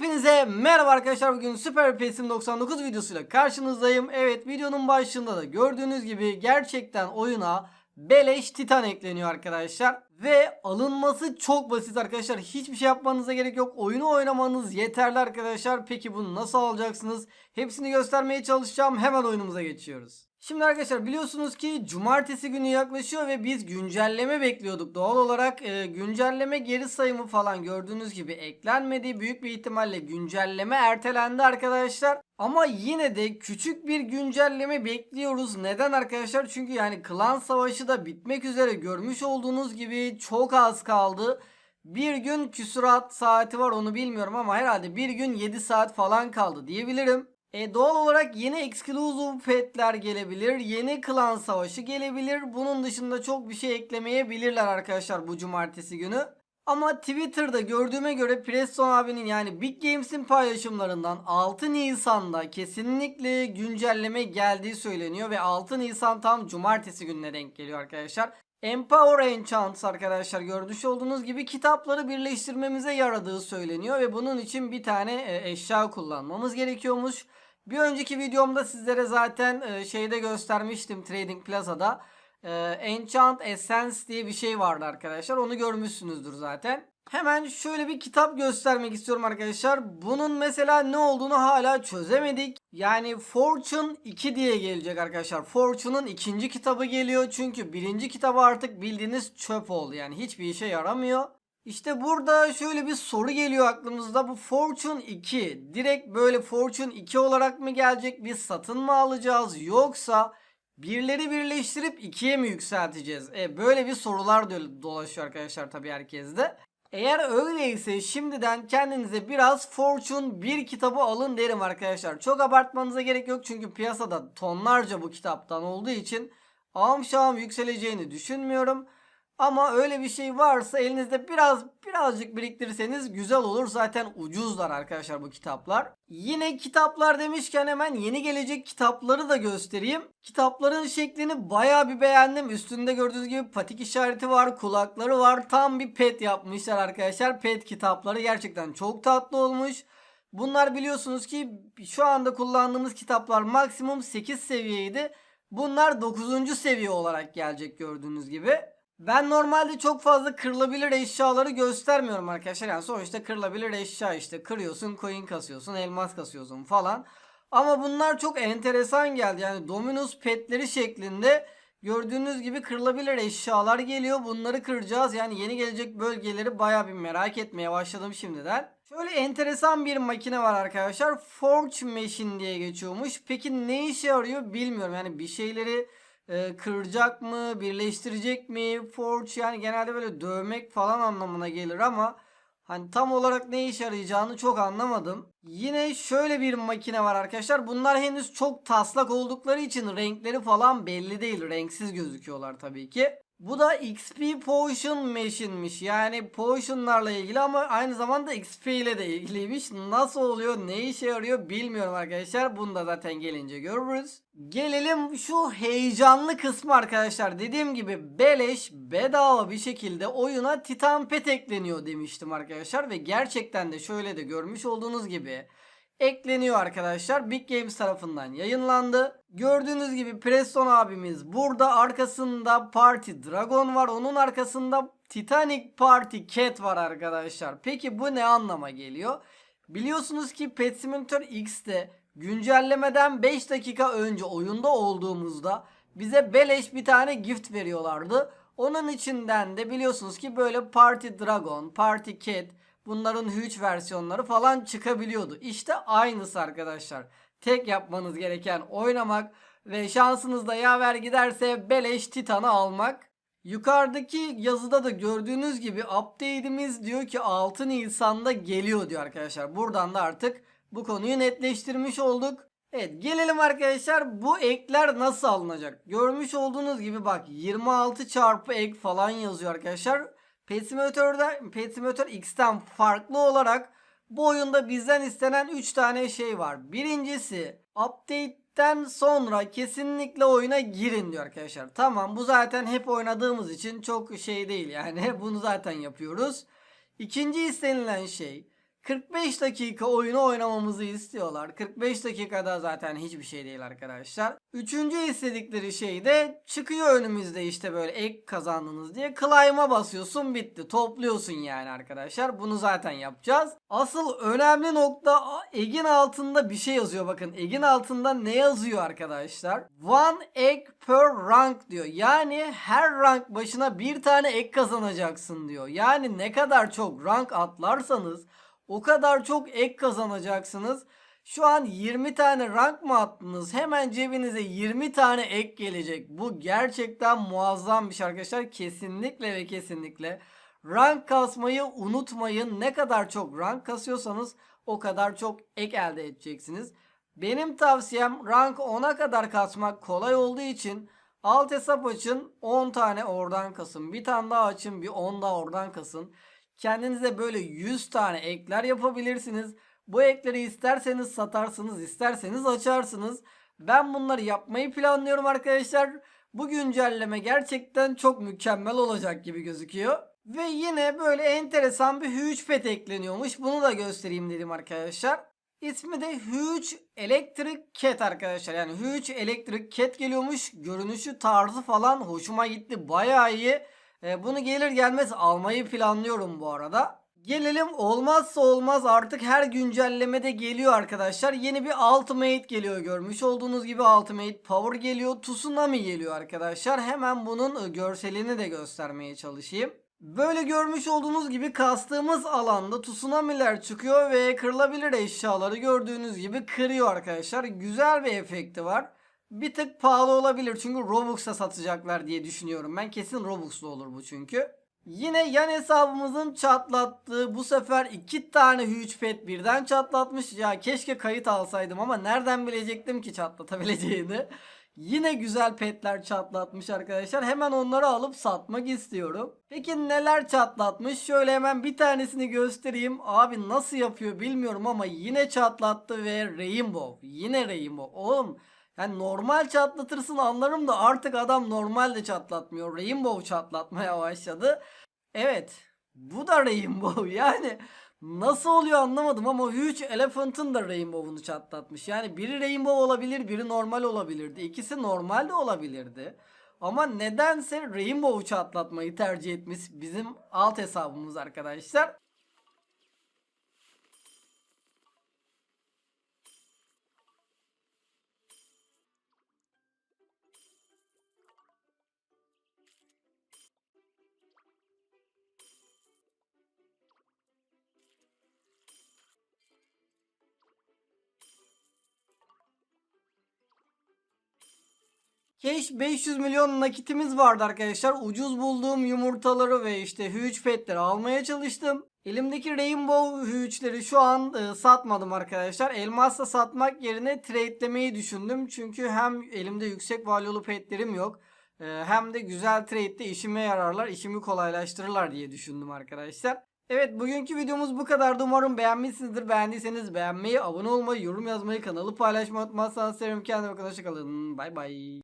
Hepinize merhaba arkadaşlar. Bugün Süper Pesim 99 videosuyla karşınızdayım. Evet videonun başında da gördüğünüz gibi gerçekten oyuna beleş titan ekleniyor arkadaşlar. Ve alınması çok basit arkadaşlar. Hiçbir şey yapmanıza gerek yok. Oyunu oynamanız yeterli arkadaşlar. Peki bunu nasıl alacaksınız? Hepsini göstermeye çalışacağım. Hemen oyunumuza geçiyoruz. Şimdi arkadaşlar biliyorsunuz ki cumartesi günü yaklaşıyor ve biz güncelleme bekliyorduk. Doğal olarak e, güncelleme geri sayımı falan gördüğünüz gibi eklenmedi. Büyük bir ihtimalle güncelleme ertelendi arkadaşlar. Ama yine de küçük bir güncelleme bekliyoruz. Neden arkadaşlar? Çünkü yani klan savaşı da bitmek üzere görmüş olduğunuz gibi çok az kaldı. Bir gün küsurat saati var onu bilmiyorum ama herhalde bir gün 7 saat falan kaldı diyebilirim. E doğal olarak yeni exclusive petler gelebilir. Yeni klan savaşı gelebilir. Bunun dışında çok bir şey eklemeyebilirler arkadaşlar bu cumartesi günü. Ama Twitter'da gördüğüme göre Preston abinin yani Big Games'in paylaşımlarından 6 Nisan'da kesinlikle güncelleme geldiği söyleniyor ve 6 Nisan tam cumartesi gününe denk geliyor arkadaşlar. Empower Enchants arkadaşlar görmüş olduğunuz gibi kitapları birleştirmemize yaradığı söyleniyor ve bunun için bir tane e, eşya kullanmamız gerekiyormuş. Bir önceki videomda sizlere zaten e, şeyde göstermiştim Trading Plaza'da. E, Enchant Essence diye bir şey vardı arkadaşlar. Onu görmüşsünüzdür zaten. Hemen şöyle bir kitap göstermek istiyorum arkadaşlar. Bunun mesela ne olduğunu hala çözemedik. Yani Fortune 2 diye gelecek arkadaşlar. Fortune'un ikinci kitabı geliyor. Çünkü birinci kitabı artık bildiğiniz çöp oldu. Yani hiçbir işe yaramıyor. İşte burada şöyle bir soru geliyor aklımızda. Bu Fortune 2 direkt böyle Fortune 2 olarak mı gelecek? Biz satın mı alacağız? Yoksa birleri birleştirip 2'ye mi yükselteceğiz? E, böyle bir sorular dolaşıyor arkadaşlar tabii herkeste. Eğer öyleyse şimdiden kendinize biraz Fortune 1 kitabı alın derim arkadaşlar. Çok abartmanıza gerek yok çünkü piyasada tonlarca bu kitaptan olduğu için ağım şahım yükseleceğini düşünmüyorum. Ama öyle bir şey varsa elinizde biraz birazcık biriktirirseniz güzel olur. Zaten ucuzlar arkadaşlar bu kitaplar. Yine kitaplar demişken hemen yeni gelecek kitapları da göstereyim. Kitapların şeklini baya bir beğendim. Üstünde gördüğünüz gibi patik işareti var, kulakları var. Tam bir pet yapmışlar arkadaşlar. Pet kitapları gerçekten çok tatlı olmuş. Bunlar biliyorsunuz ki şu anda kullandığımız kitaplar maksimum 8 seviyeydi. Bunlar 9. seviye olarak gelecek gördüğünüz gibi. Ben normalde çok fazla kırılabilir eşyaları göstermiyorum arkadaşlar. Yani sonuçta kırılabilir eşya işte kırıyorsun, coin kasıyorsun, elmas kasıyorsun falan. Ama bunlar çok enteresan geldi. Yani Dominus petleri şeklinde gördüğünüz gibi kırılabilir eşyalar geliyor. Bunları kıracağız. Yani yeni gelecek bölgeleri baya bir merak etmeye başladım şimdiden. Şöyle enteresan bir makine var arkadaşlar. Forge Machine diye geçiyormuş. Peki ne işe yarıyor bilmiyorum. Yani bir şeyleri e, kıracak mı, birleştirecek mi? Forge yani genelde böyle dövmek falan anlamına gelir ama hani tam olarak ne işe yarayacağını çok anlamadım. Yine şöyle bir makine var arkadaşlar. Bunlar henüz çok taslak oldukları için renkleri falan belli değil. Renksiz gözüküyorlar tabii ki. Bu da XP Potion Machine'miş. Yani potionlarla ilgili ama aynı zamanda XP ile de ilgiliymiş. Nasıl oluyor, ne işe yarıyor bilmiyorum arkadaşlar. Bunu da zaten gelince görürüz. Gelelim şu heyecanlı kısmı arkadaşlar. Dediğim gibi beleş, bedava bir şekilde oyuna Titan Pet ekleniyor demiştim arkadaşlar. Ve gerçekten de şöyle de görmüş olduğunuz gibi ekleniyor arkadaşlar. Big Games tarafından yayınlandı. Gördüğünüz gibi Preston abimiz burada. Arkasında Party Dragon var. Onun arkasında Titanic Party Cat var arkadaşlar. Peki bu ne anlama geliyor? Biliyorsunuz ki Pet Simulator X'te güncellemeden 5 dakika önce oyunda olduğumuzda bize beleş bir tane gift veriyorlardı. Onun içinden de biliyorsunuz ki böyle Party Dragon, Party Cat, bunların huge versiyonları falan çıkabiliyordu. İşte aynısı arkadaşlar. Tek yapmanız gereken oynamak ve şansınız da yaver giderse beleş Titan'ı almak. Yukarıdaki yazıda da gördüğünüz gibi update'imiz diyor ki 6 Nisan'da geliyor diyor arkadaşlar. Buradan da artık bu konuyu netleştirmiş olduk. Evet gelelim arkadaşlar bu ekler nasıl alınacak? Görmüş olduğunuz gibi bak 26 çarpı ek falan yazıyor arkadaşlar. Pet Simulator'da X'ten farklı olarak bu oyunda bizden istenen 3 tane şey var. Birincisi update'ten sonra kesinlikle oyuna girin diyor arkadaşlar. Tamam bu zaten hep oynadığımız için çok şey değil yani bunu zaten yapıyoruz. İkinci istenilen şey 45 dakika oyunu oynamamızı istiyorlar. 45 dakikada zaten hiçbir şey değil arkadaşlar. Üçüncü istedikleri şey de çıkıyor önümüzde işte böyle ek kazandınız diye. Climb'a basıyorsun bitti. Topluyorsun yani arkadaşlar. Bunu zaten yapacağız. Asıl önemli nokta egin altında bir şey yazıyor. Bakın egin altında ne yazıyor arkadaşlar? One egg per rank diyor. Yani her rank başına bir tane ek kazanacaksın diyor. Yani ne kadar çok rank atlarsanız o kadar çok ek kazanacaksınız. Şu an 20 tane rank mı attınız? Hemen cebinize 20 tane ek gelecek. Bu gerçekten muazzam bir şey arkadaşlar. Kesinlikle ve kesinlikle rank kasmayı unutmayın. Ne kadar çok rank kasıyorsanız o kadar çok ek elde edeceksiniz. Benim tavsiyem rank 10'a kadar kasmak kolay olduğu için alt hesap açın 10 tane oradan kasın. Bir tane daha açın bir 10 daha oradan kasın. Kendinize böyle 100 tane ekler yapabilirsiniz. Bu ekleri isterseniz satarsınız, isterseniz açarsınız. Ben bunları yapmayı planlıyorum arkadaşlar. Bu güncelleme gerçekten çok mükemmel olacak gibi gözüküyor. Ve yine böyle enteresan bir huge pet ekleniyormuş. Bunu da göstereyim dedim arkadaşlar. İsmi de Huge Electric Cat arkadaşlar. Yani Huge Electric Cat geliyormuş. Görünüşü tarzı falan hoşuma gitti. Bayağı iyi. E, bunu gelir gelmez almayı planlıyorum bu arada. Gelelim olmazsa olmaz artık her güncellemede geliyor arkadaşlar. Yeni bir Ultimate geliyor görmüş olduğunuz gibi Ultimate Power geliyor. Tsunami geliyor arkadaşlar. Hemen bunun e, görselini de göstermeye çalışayım. Böyle görmüş olduğunuz gibi kastığımız alanda tsunami'ler çıkıyor ve kırılabilir eşyaları gördüğünüz gibi kırıyor arkadaşlar. Güzel bir efekti var. Bir tık pahalı olabilir çünkü Robux'a satacaklar diye düşünüyorum. Ben kesin Robux'lu olur bu çünkü. Yine yan hesabımızın çatlattığı bu sefer iki tane huge pet birden çatlatmış. Ya keşke kayıt alsaydım ama nereden bilecektim ki çatlatabileceğini. Yine güzel petler çatlatmış arkadaşlar. Hemen onları alıp satmak istiyorum. Peki neler çatlatmış? Şöyle hemen bir tanesini göstereyim. Abi nasıl yapıyor bilmiyorum ama yine çatlattı ve Rainbow. Yine Rainbow. Oğlum yani normal çatlatırsın anlarım da artık adam normal de çatlatmıyor. Rainbow çatlatmaya başladı. Evet. Bu da Rainbow yani. Nasıl oluyor anlamadım ama Huge Elephant'ın da Rainbow'unu çatlatmış. Yani biri Rainbow olabilir, biri normal olabilirdi. İkisi normal de olabilirdi. Ama nedense Rainbow'u çatlatmayı tercih etmiş bizim alt hesabımız arkadaşlar. Keş 500 milyon nakitimiz vardı arkadaşlar. Ucuz bulduğum yumurtaları ve işte huge petleri almaya çalıştım. Elimdeki rainbow huge'leri şu an e, satmadım arkadaşlar. Elmasla satmak yerine trade'lemeyi düşündüm. Çünkü hem elimde yüksek valuelu petlerim yok. e, hem de güzel trade'de işime yararlar, işimi kolaylaştırırlar diye düşündüm arkadaşlar. Evet bugünkü videomuz bu kadardı. Umarım beğenmişsinizdir. Beğendiyseniz beğenmeyi, abone olmayı, yorum yazmayı, kanalı paylaşmayı unutmazsanız sevinirim. Kendime bakın. Hoşçakalın. Bay bay.